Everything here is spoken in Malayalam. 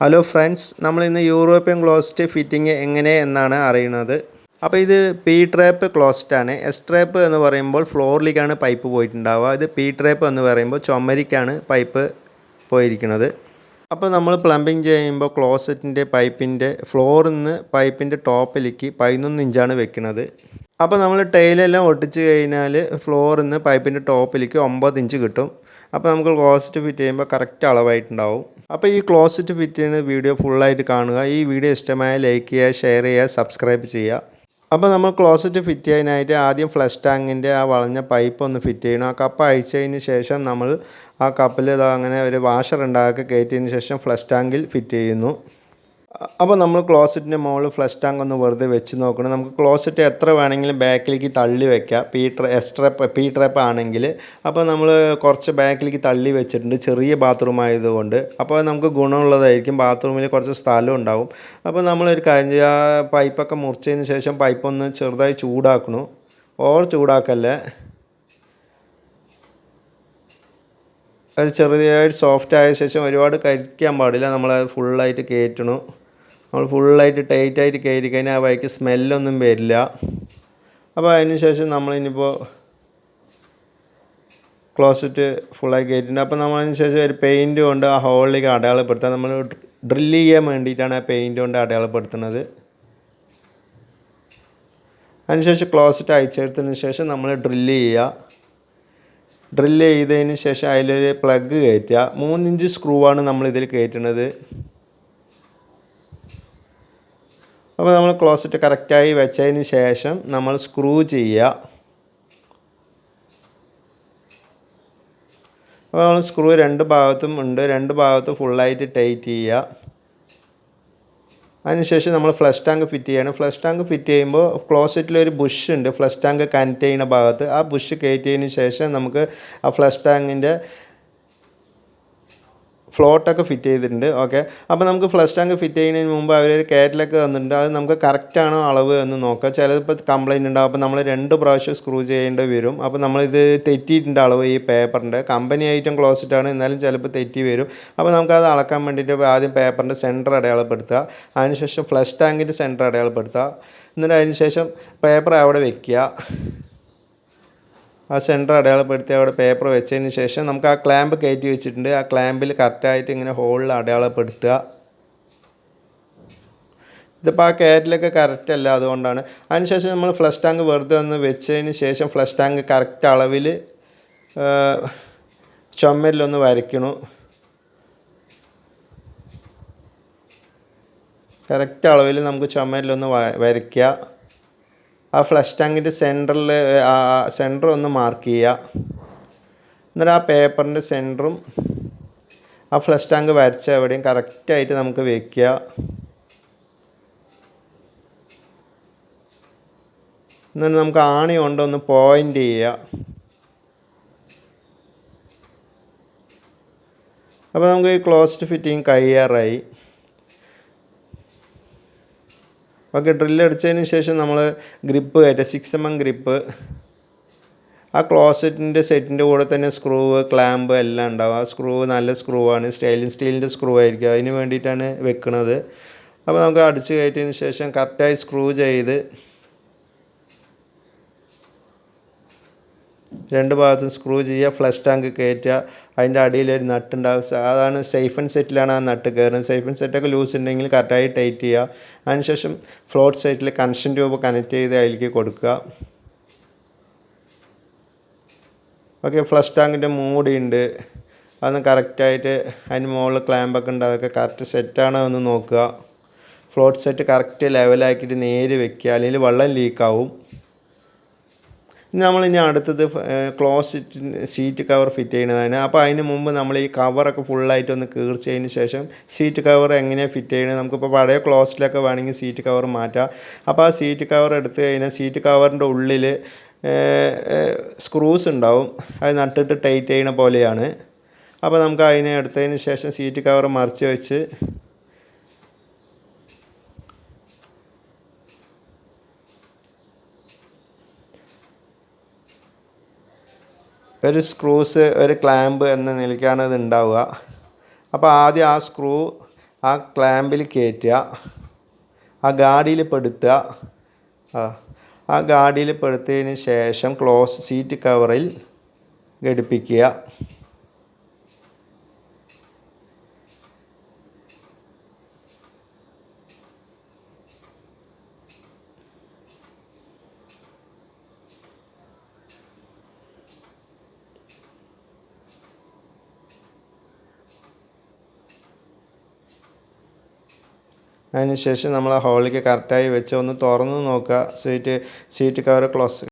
ഹലോ ഫ്രണ്ട്സ് നമ്മൾ ഇന്ന് യൂറോപ്യൻ ക്ലോസ്റ്റ് ഫിറ്റിംഗ് എങ്ങനെ എന്നാണ് അറിയുന്നത്. അപ്പോൾ ഇത് പി ട്രാപ്പ് ക്ലോസ്റ്റ് ആണ്. എസ് ട്രാപ്പ് എന്ന് പറയുമ്പോൾ ഫ്ലോറിലേക്കാണ് പൈപ്പ് പോയിട്ടുണ്ടാവുക. ഇത് പി ട്രാപ്പ് എന്ന് പറയുമ്പോൾ ചുമരിക്കാണ് പൈപ്പ് പോയിരിക്കുന്നത്. അപ്പോൾ നമ്മൾ പ്ലംബിങ് ചെയ്യുമ്പോൾ ക്ലോസറ്റിന്റെ പൈപ്പിന്റെ ഫ്ലോറിൽ നിന്ന് പൈപ്പിന്റെ ടോപ്പിലേക്ക് പതിനൊന്ന് ഇഞ്ചാണ് വെക്കുന്നത്. അപ്പോൾ നമ്മൾ ടൈലെല്ലാം ഒട്ടിച്ച് കഴിഞ്ഞാൽ ഫ്ലോറിൽ നിന്ന് പൈപ്പിന്റെ ടോപ്പിലേക്ക് ഒമ്പത് ഇഞ്ച് കിട്ടും. അപ്പോൾ നമുക്ക് ക്ലോസറ്റ് ഫിറ്റ് ചെയ്യുമ്പോൾ കറക്റ്റ് അളവായിട്ടുണ്ടാവും. അപ്പോൾ ഈ ക്ലോസറ്റ് ഫിറ്റ് ചെയ്യുന്ന വീഡിയോ ഫുള്ളായിട്ട് കാണുക. ഈ വീഡിയോ ഇഷ്ടമായ ലൈക്ക് ചെയ്യുക ഷെയർ ചെയ്യുക സബ്സ്ക്രൈബ് ചെയ്യുക. അപ്പോൾ നമ്മൾ ക്ലോസറ്റ് ഫിറ്റ് ചെയ്യാനായിട്ട് ആദ്യം ഫ്ലഷ് ടാങ്കിന്റെ ആ വളഞ്ഞ പൈപ്പ് ഒന്ന് ഫിറ്റ് ചെയ്യണം. ആ കപ്പ് അയച്ചതിന് ശേഷം നമ്മൾ ആ കപ്പിൽ അങ്ങനെ ഒരു വാഷർ ഉണ്ടാക്കി കയറ്റിയതിന് ശേഷം ഫ്ലഷ് ടാങ്കിൽ ഫിറ്റ് ചെയ്യുന്നു. അപ്പോൾ നമ്മൾ ക്ലോസറ്റിന്റെ മുകളിൽ ഫ്ലഷ് ടാങ്ക് ഒന്ന് വെറുതെ വെച്ച് നോക്കണം. നമുക്ക് ക്ലോസറ്റ് എത്ര വേണമെങ്കിലും ബാക്കിലേക്ക് തള്ളി വെക്കാം. പി ട്ര എസ് പി ട്രപ്പ് ആണെങ്കിൽ അപ്പോൾ നമ്മൾ കുറച്ച് ബാക്കിലേക്ക് തള്ളി വെച്ചിട്ടുണ്ട്. ചെറിയ ബാത്റൂം ആയതുകൊണ്ട്. അപ്പോൾ നമുക്ക് ഗുണമുള്ളതായിരിക്കും. ബാത്റൂമിൽ കുറച്ച് സ്ഥലം ഉണ്ടാവും. അപ്പോൾ നമ്മളൊരു കാര്യം ചെയ്യുക പൈപ്പൊക്കെ മുറിച്ചതിന് ശേഷം പൈപ്പൊന്ന് ചെറുതായി ചൂടാക്കണു. ഓവർ ചൂടാക്കല്ലേ? ഒരു ചെറുതായിട്ട് സോഫ്റ്റ് ആയ ശേഷം ഒരുപാട് കരിക്കാൻ പാടില്ല. നമ്മൾ ഫുള്ളായിട്ട് കയറ്റണം നമ്മൾ ഫുള്ളായിട്ട് ടൈറ്റായിട്ട് കയറി കഴിഞ്ഞാൽ ആ വഴിക്ക് സ്മെല്ലൊന്നും വരില്ല. അപ്പോൾ അതിന് ശേഷം നമ്മളിനിപ്പോൾ ക്ലോസറ്റ് ഫുള്ളായി കയറ്റിയിട്ടുണ്ട്. അപ്പോൾ നമ്മളതിന് ശേഷം ഒരു പെയിന്റ് കൊണ്ട് ആ ഹോളിലേക്ക് അടയാളപ്പെടുത്താൻ നമ്മൾ ഡ്രില്ല് ചെയ്യാൻ വേണ്ടിയിട്ടാണ് ആ പെയിന്റ് കൊണ്ട് അടയാളപ്പെടുത്തുന്നത്. അതിനുശേഷം ക്ലോസറ്റ് അയച്ചെടുത്തതിന് ശേഷം നമ്മൾ ഡ്രില്ല് ചെയ്യുക. ഡ്രില്ല് ചെയ്തതിന് ശേഷം അതിലൊരു പ്ലഗ് കയറ്റുക. മൂന്നിഞ്ച് സ്ക്രൂ ആണ് നമ്മൾ ഇതിൽ കയറ്റുന്നത്. അപ്പോൾ നമ്മൾ ക്ലോസറ്റ് കറക്റ്റായി വെച്ചതിന് ശേഷം നമ്മൾ സ്ക്രൂ ചെയ്യുക. അപ്പോൾ നമ്മൾ സ്ക്രൂ രണ്ട് ഭാഗത്തും ഉണ്ട്. രണ്ട് ഭാഗത്തും ഫുള്ളായിട്ട് ടൈറ്റ് ചെയ്യുക. അതിനുശേഷം നമ്മൾ ഫ്ലഷ് ടാങ്ക് ഫിറ്റ് ചെയ്യണം. ഫ്ലഷ് ടാങ്ക് ഫിറ്റ് ചെയ്യുമ്പോൾ ക്ലോസറ്റിലൊരു ബുഷ് ഉണ്ട്. ഫ്ലഷ് ടാങ്ക് കണക്ട് ചെയ്യുന്ന ഭാഗത്ത്. ആ ബുഷ് കയറ്റിയതിന് ശേഷം നമുക്ക് ആ ഫ്ലഷ് ടാങ്കിന്റെ ഫ്ലോട്ടൊക്കെ ഫിറ്റ് ചെയ്തിട്ടുണ്ട്. ഓക്കെ അപ്പോൾ നമുക്ക് ഫ്ലഷ് ടാങ്ക് ഫിറ്റ് ചെയ്യുന്നതിന് മുമ്പ് അവരൊരു കാറ്റലൊക്കെ തന്നിട്ടുണ്ട്. അത് നമുക്ക് കറക്റ്റാണോ അളവ് എന്ന് നോക്കാം. ചിലപ്പോൾ കംപ്ലയിന്റ് ഉണ്ടാവും. അപ്പോൾ നമ്മൾ രണ്ട് പ്രാവശ്യം സ്ക്രൂ ചെയ്യേണ്ടി വരും. അപ്പോൾ നമ്മളിത് തെറ്റിയിട്ടുണ്ട് അളവ് ഈ പേപ്പറിന്റെ കമ്പനി ഐറ്റം ക്ലോസിറ്റാണ് എന്നാലും ചിലപ്പോൾ തെറ്റി വരും. അപ്പോൾ നമുക്കത് അളക്കാൻ വേണ്ടിയിട്ട് ആദ്യം പേപ്പറിന്റെ സെന്റർ അടയാളപ്പെടുത്തുക. അതിനുശേഷം ഫ്ലഷ് ടാങ്കിന്റെ സെന്റർ അടയാളപ്പെടുത്തുക. എന്നിട്ട് അതിനുശേഷം പേപ്പർ അവിടെ വെക്കുക. ആ സെന്റർ അടയാളപ്പെടുത്തി അവിടെ പേപ്പർ വെച്ചതിന് ശേഷം നമുക്ക് ആ ക്ലാമ്പ് കയറ്റി വെച്ചിട്ടുണ്ട്. ആ ക്ലാമ്പിൽ കറക്റ്റായിട്ട് ഇങ്ങനെ ഹോളിൽ അടയാളപ്പെടുത്തുക. ഇതിപ്പോൾ ആ കയറ്റിലൊക്കെ കറക്റ്റ് അല്ല അതുകൊണ്ടാണ്. അതിനുശേഷം നമ്മൾ ഫ്ലഷ് ടാങ്ക് വെറുതെ ഒന്ന് വെച്ചതിന് ശേഷം ഫ്ലഷ് ടാങ്ക് കറക്റ്റ് അളവിൽ ചുമരിലൊന്ന് വരയ്ക്കണു. കറക്റ്റ് അളവിൽ നമുക്ക് ചുമരിലൊന്ന് വരയ്ക്കുക ആ ഫ്ലഷ് ടാങ്കിന്റെ സെന്ററിൽ സെന്റർ ഒന്ന് മാർക്ക് ചെയ്യുക. എന്നിട്ട് ആ പേപ്പറിന്റെ സെന്ററും ആ ഫ്ലഷ് ടാങ്ക് വരച്ച എവിടെയും കറക്റ്റായിട്ട് നമുക്ക് വയ്ക്കുക എന്നിട്ട് നമുക്ക് ആണി കൊണ്ട് ഒന്ന് പോയിന്റ് ചെയ്യുക. അപ്പോൾ നമുക്ക് ക്ലോസ്ഡ് ഫിറ്റിങ് കഴിയാറായി. ഓക്കെ ഡ്രില്ല് അടിച്ചതിന് ശേഷം നമ്മൾ ഗ്രിപ്പ് കയറ്റുക. സിക്സ് എം എം ഗ്രിപ്പ് ആ ക്ലോസറ്റിന്റെ സെറ്റിന്റെ കൂടെ തന്നെ സ്ക്രൂവ് ക്ലാമ്പ് എല്ലാം ഉണ്ടാവും. ആ സ്ക്രൂവ് നല്ല സ്ക്രൂ ആണ്. സ്റ്റൈലിൻ സ്റ്റീലിന്റെ സ്ക്രൂ ആയിരിക്കും. അതിന് വേണ്ടിയിട്ടാണ് വെക്കുന്നത് അപ്പോൾ നമുക്ക് അടിച്ച് കയറ്റിയതിന് ശേഷം കറക്റ്റായി സ്ക്രൂ ചെയ്ത് രണ്ട് ഭാഗത്തും സ്ക്രൂ ചെയ്യുക ഫ്ലഷ് ടാങ്ക് കയറ്റുക അതിന്റെ അടിയിൽ ഒരു നട്ട് ഉണ്ടാവും അതാണ് സേഫ് ആൻഡ് സെറ്റിലാണ് ആ നട്ട് കയറുന്നത്. സേഫ് ആൻഡ് സെറ്റൊക്കെ ലൂസ് ഉണ്ടെങ്കിൽ കറക്റ്റായി ടൈറ്റ് ചെയ്യുക. അതിനുശേഷം ഫ്ലോട്ട് സൈറ്റിൽ കണക്ഷൻ ട്യൂബ് കണക്ട് ചെയ്ത് അതിലേക്ക് കൊടുക്കുക. ഓക്കെ ഫ്ലഷ് ടാങ്കിന്റെ മൂടി ഉണ്ട്. അതൊന്ന് കറക്റ്റായിട്ട് അതിന് മുകളിൽ ക്ലാമ്പൊക്കെ ഉണ്ട്. അതൊക്കെ കറക്റ്റ് സെറ്റാണോ എന്ന് നോക്കുക. ഫ്ലോട്ട് സെറ്റ് കറക്റ്റ് ലെവലാക്കിയിട്ട് നേര് വെക്കുക. അല്ലെങ്കിൽ വെള്ളം ലീക്കാവും നമ്മൾ ഇനി അടുത്തത് ക്ലോസറ്റ് സീറ്റ് കവർ ഫിറ്റ് ചെയ്യുന്നതാണ്. അപ്പോൾ അതിന് മുമ്പ് നമ്മൾ ഈ കവറൊക്കെ ഫുള്ളായിട്ട് ഒന്ന് കീർച്ചതിന് ശേഷം സീറ്റ് കവർ എങ്ങനെയാണ് ഫിറ്റ് ചെയ്യുന്നത്? നമുക്കിപ്പോൾ പഴയ ക്ലോസിലൊക്കെ വേണമെങ്കിൽ സീറ്റ് കവർ മാറ്റാം. അപ്പോൾ ആ സീറ്റ് കവർ എടുത്ത് കഴിഞ്ഞാൽ സീറ്റ് കവറിന്റെ ഉള്ളിൽ സ്ക്രൂസ് ഉണ്ടാവും. അത് നട്ടിട്ട് ടൈറ്റ് ചെയ്യണ പോലെയാണ്. അപ്പോൾ നമുക്ക് അതിനെ എടുത്തതിന് ശേഷം സീറ്റ് കവർ മറിച്ച് വെച്ച് ഒരു സ്ക്രൂസ് ഒരു ക്ലാമ്പ് എന്ന നിലയ്ക്കാണ് ഇത് ഉണ്ടാവുക. അപ്പോൾ ആദ്യം ആ സ്ക്രൂ ആ ക്ലാമ്പിൽ കയറ്റുക. ആ ഗാഡിയിൽ പെടുത്തുക. ആ ഗാഡിയിൽ പെടുത്തതിന് ശേഷം ക്ലോസ് സീറ്റ് കവറിൽ ഘടിപ്പിക്കുക. അതിന് ശേഷം നമ്മൾ ആ ഹോളിലേക്ക് കറക്റ്റായി വെച്ച് ഒന്ന് തുറന്ന് നോക്കുക. Seat seat cover close